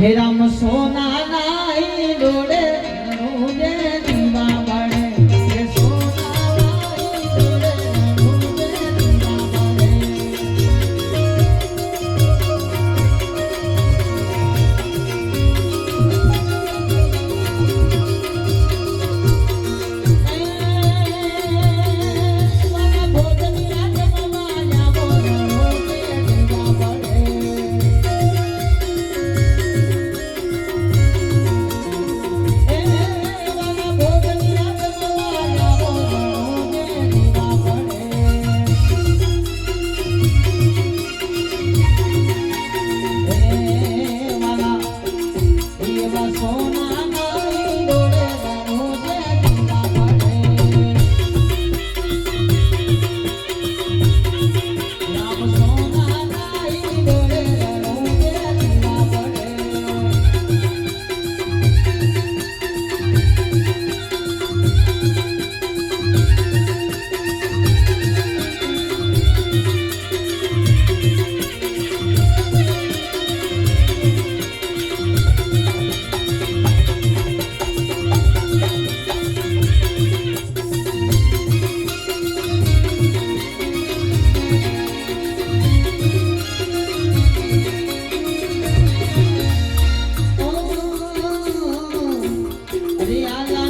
હે રામ સોના નાઈ ડોળે Hey, I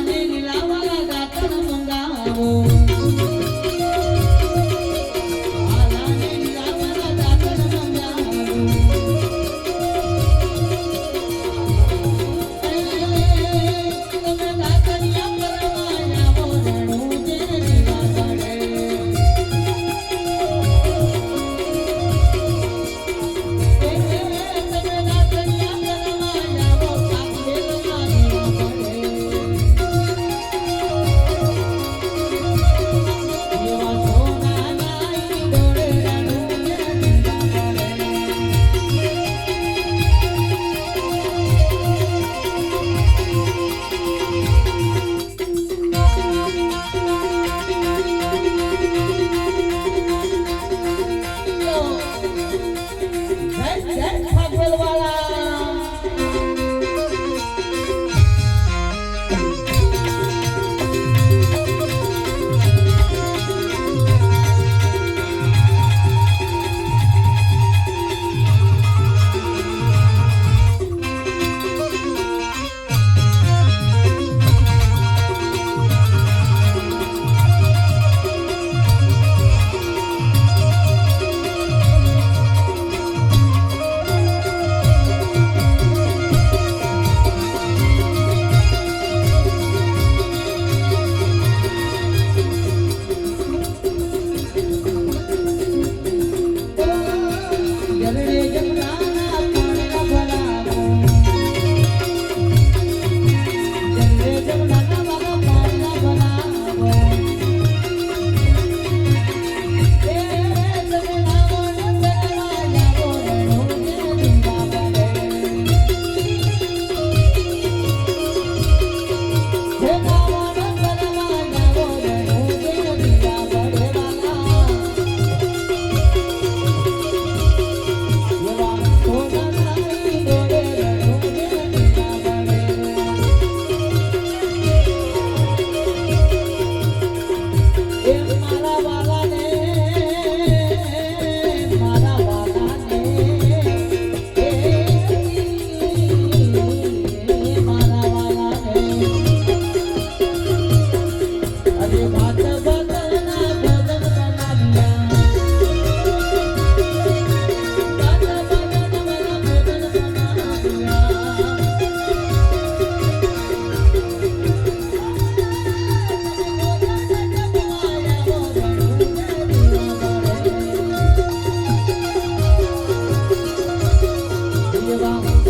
You're.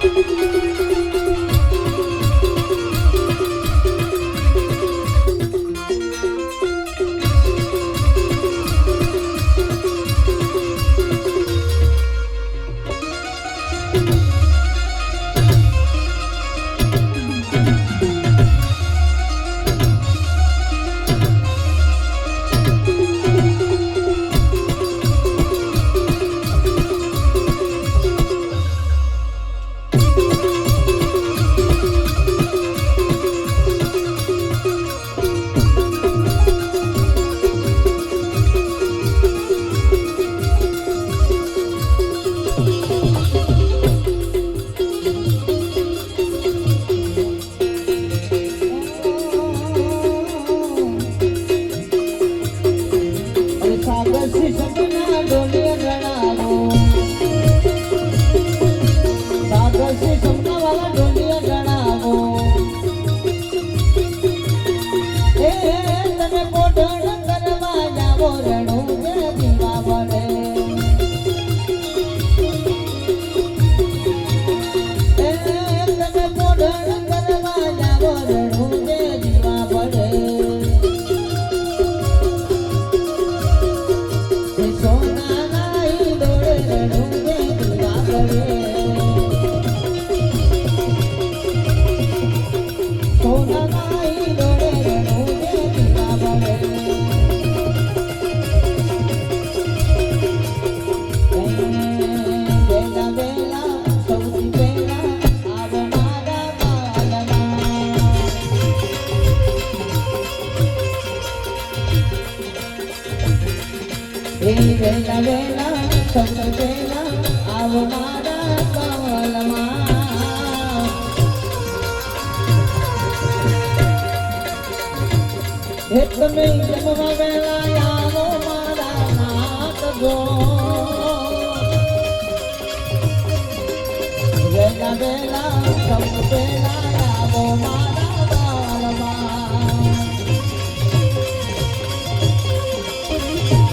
フフフフ。કોઢણ કરવા જાવો રણું એ વેલા વેલા સૌથી પહેલા આવનારા બાલમાં હે તમે જમવા વેલા આવો મારા નાથ ગો વેલા વેલા સૌ વેલા આવો મારા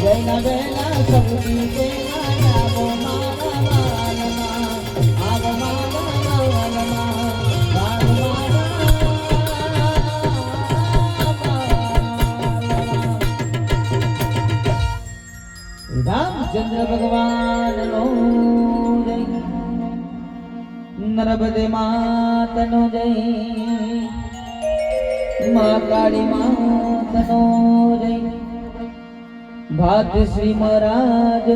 વેલા વેલા સૌથી વેલા આવો મારા બાળમાં આવો મારા મારા રામચંદ્ર ભગવાનનો જય. નર્મદે માતનો જય. મા માતનો જય. ભાત શ્રી મહારાજનો